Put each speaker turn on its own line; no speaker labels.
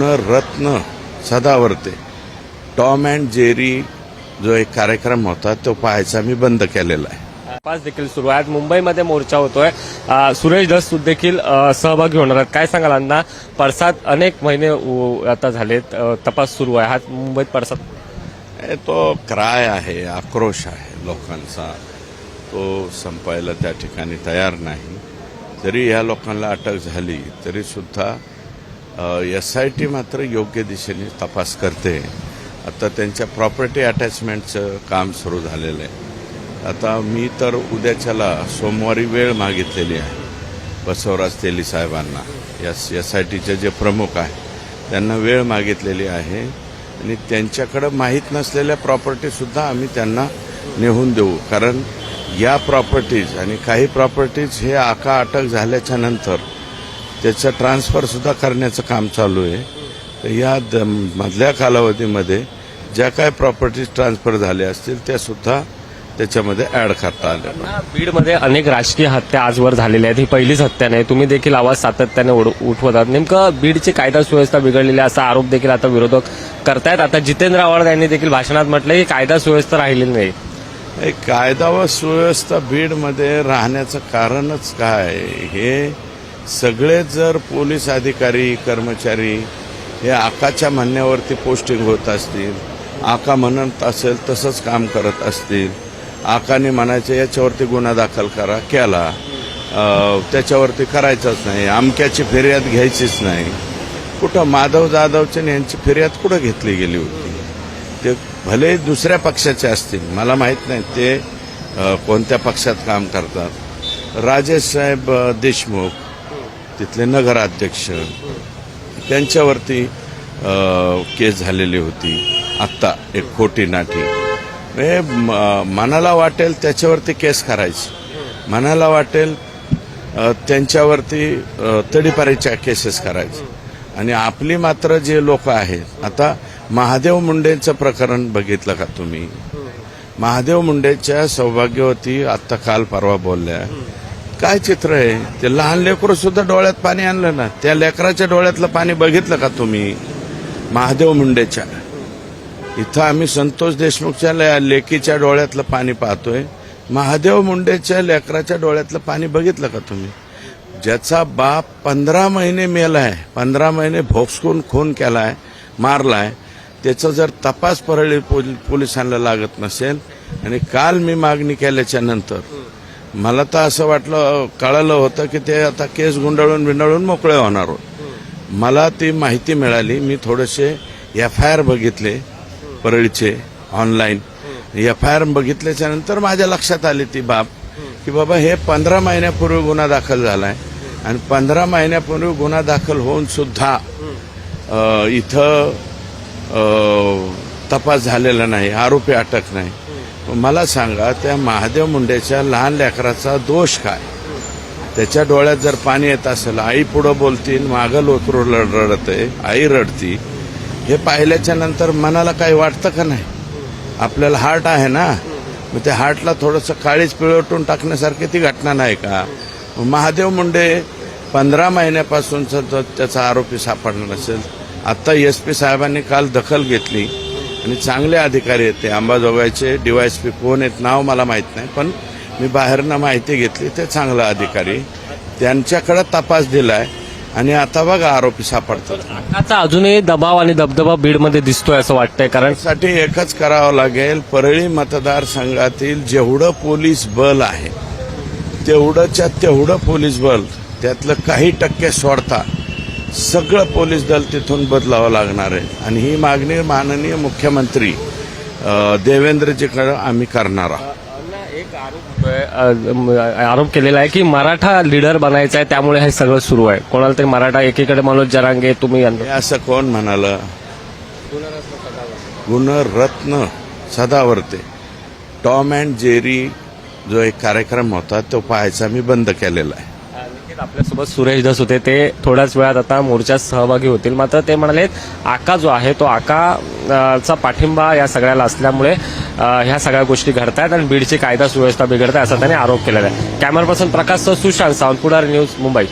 रत्न Sadavarte. Tom and Jerry जो एक कार्यक्रम होता तो पाहायचा मी बंद केलेला आहे.
तपास देखील सुरू आहे आज मुंबईमध्ये मोर्चा होतोय. सुरेश धस देखील सहभागी होणार आहेत. काय सांगाल अण्णा? पडसाद अनेक महिने आता झालेत. तपास सुरू आहे. हा मुंबईत
हे तो क्राय आहे आक्रोश आहे लोकांचा. तो संपायला त्या ठिकाणी तयार नाही. जरी या लोकांना अटक झाली तरी सुद्धा एस आय टी मात्र योग्य दिशेने तपास करते. आता त्यांच्या प्रॉपर्टी अटॅचमेंटचं काम सुरू झालेलं आहे. आता मी तर उद्याच्याला सोमवारी वेळ मागितलेली आहे. बसवराज तेली साहेबांना एस एस आय टीचे जे प्रमुख आहे त्यांना वेळ मागितलेली आहे. आणि त्यांच्याकडं माहीत नसलेल्या प्रॉपर्टीसुद्धा आम्ही त्यांना नेहून देऊ. कारण या प्रॉपर्टीज आणि काही प्रॉपर्टीज हे आका अटक झाल्याच्यानंतर त्याचं ट्रान्सफरसुद्धा करण्याचं काम चालू आहे. तर या द- मधल्या कालावधीमध्ये ज्या काय प्रॉपर्टीज ट्रान्सफर झाल्या असतील त्या सुद्धा त्याच्यामध्ये ऍड करता आल्या.
बीडमध्ये अनेक राजकीय हत्या आजवर झालेल्या आहेत. ही पहिलीच हत्या नाही. तुम्ही देखील आवाज सातत्याने उठवतात. नेमकं बीडची कायदा सुव्यवस्था बिघडलेली असा आरोप देखील आता विरोधक करतायत. आता जितेंद्र आव्हाड यांनी देखील भाषणात म्हटलं की कायदा सुव्यवस्था राहिलेली नाही.
कायदा व सुव्यवस्था बीडमध्ये राहण्याचं कारणच काय हे सगळे जर पोलीस अधिकारी कर्मचारी हे आकाच्या म्हणण्यावरती पोस्टिंग होत असतील आका म्हणत असेल तसंच काम करत असतील आकाने म्हणायचं याच्यावरती गुन्हा दाखल करा केला. त्याच्यावरती करायचंच नाही अमक्याची फिर्याद घ्यायचीच नाही. कुठं माधव जाधवची यांची फिर्याद कुठं घेतली गेली होती? ते भले दुसऱ्या पक्षाचे असतील मला माहीत नाही ते कोणत्या पक्षात काम करतात. राजेश साहेब देशमुख तिथले नगराध्यक्ष त्यांच्यावरती केस झालेली होती. आत्ता एक खोटी नाठी. हे म- मनाला वाटेल त्याच्यावरती केस करायची. मनाला वाटेल त्यांच्यावरती तडीपारीच्या केसेस करायचे. आणि आपली मात्र जे लोक आहेत आता महादेव मुंडेंचं प्रकरण बघितलं का तुम्ही? महादेव मुंडेच्या सौभाग्यवती आत्ता काल परवा बोलल्या. काय चित्र आहे? ते लहान लेकरं सुद्धा डोळ्यात पाणी आणलं ना. त्या लेकराच्या डोळ्यातलं पाणी बघितलं का तुम्ही? महादेव मुंडेच्या. इथं आम्ही संतोष देशमुखच्या ले- लेकीच्या डोळ्यातलं पाणी पाहतोय. महादेव मुंडेच्या लेकराच्या डोळ्यातलं पाणी बघितलं का तुम्ही? ज्याचा बाप पंधरा महिने मेलाय पंधरा महिने भोगसून खून केलाय मारलाय त्याचा जर तपास परळी पोलिसांना लागत नसेल आणि काल मी मागणी केल्याच्यानंतर मला तर असं वाटलं कळालं होतं की ते आता केस गुंडाळून बिंडाळून मोकळे होणार होत. मला ती माहिती मिळाली. मी थोडेसे एफ आय आर बघितले परळीचे ऑनलाईन एफ आय आर बघितल्याच्या नंतर माझ्या लक्षात आली ती बाब की बाबा हे पंधरा महिन्यापूर्वी गुन्हा दाखल झालाय आणि पंधरा महिन्यापूर्वी गुन्हा दाखल होऊन सुद्धा इथं तपास झालेला नाही आरोपी अटक नाही. मला सांगा त्या महादेव मुंडेच्या लहान लेकराचा दोष काय? त्याच्या डोळ्यात जर पाणी येत असेल आई पुढं बोलतील मागं लोकरू रडते आई रडती हे पाहिल्याच्या नंतर मनाला काही वाटतं का नाही? आपल्याला हार्ट आहे ना? मग त्या हार्टला थोडंसं काळीच पिळवटून टाकण्यासारखी ती घटना नाही का? महादेव मुंडे पंधरा महिन्यापासूनचा जर त्याचा आरोपी सापडला नसेल आत्ता एस पी साहेबांनी काल दखल घेतली. आणि चांगले अधिकारी आहेत ते. अंबाजोगाईचे डीवायएसपी कोण आहेत नाव मला माहीत नाही पण मी बाहेरनं माहिती घेतली ते चांगला अधिकारी. त्यांच्याकडे तपास दिलाय आणि आता बघा आरोपी सापडतात.
आता अजूनही दबाव आणि दबदबा बीडमध्ये दिसतोय असं वाटतंय कारण
साठी एकच करावं लागेल परळी मतदारसंघातील जेवढं पोलीस बल आहे तेवढंच्या तेवढं पोलीस बल त्यातलं काही टक्के सोडता सगळं पोलीस दल तिथून बदलावं लागणार आहे. आणि ही मागणी माननीय मुख्यमंत्री देवेंद्रजीकडे आम्ही करणार आहोत.
एक आरोप आरोप केलेला आहे की मराठा लीडर बनायचा आहे त्यामुळे हे सगळं सुरू आहे. कोणाला तरी मराठा एकीकडे मनोज जरांगे तुम्ही
असं कोण म्हणालं? Gunaratna Sadavarte. Tom and Jerry जो एक कार्यक्रम होता तो पाहायचा मी बंद केलेला आहे.
आपल्यासोबत सुरेश दस होते. ते थोड्याच वेळात आता मोर्चात सहभागी होतील. मात्र ते म्हणाले आका जो आहे तो आका चा पाठिंबा या सगळ्याला असल्यामुळे ह्या सगळ्या गोष्टी घडतायत आणि बीडची कायदा सुव्यवस्था बिघडत आहे असा त्यांनी आरोप केलेला आहे. कॅमेरा पर्सन प्रकाश सुशांत सावंतपुडार न्यूज मुंबई.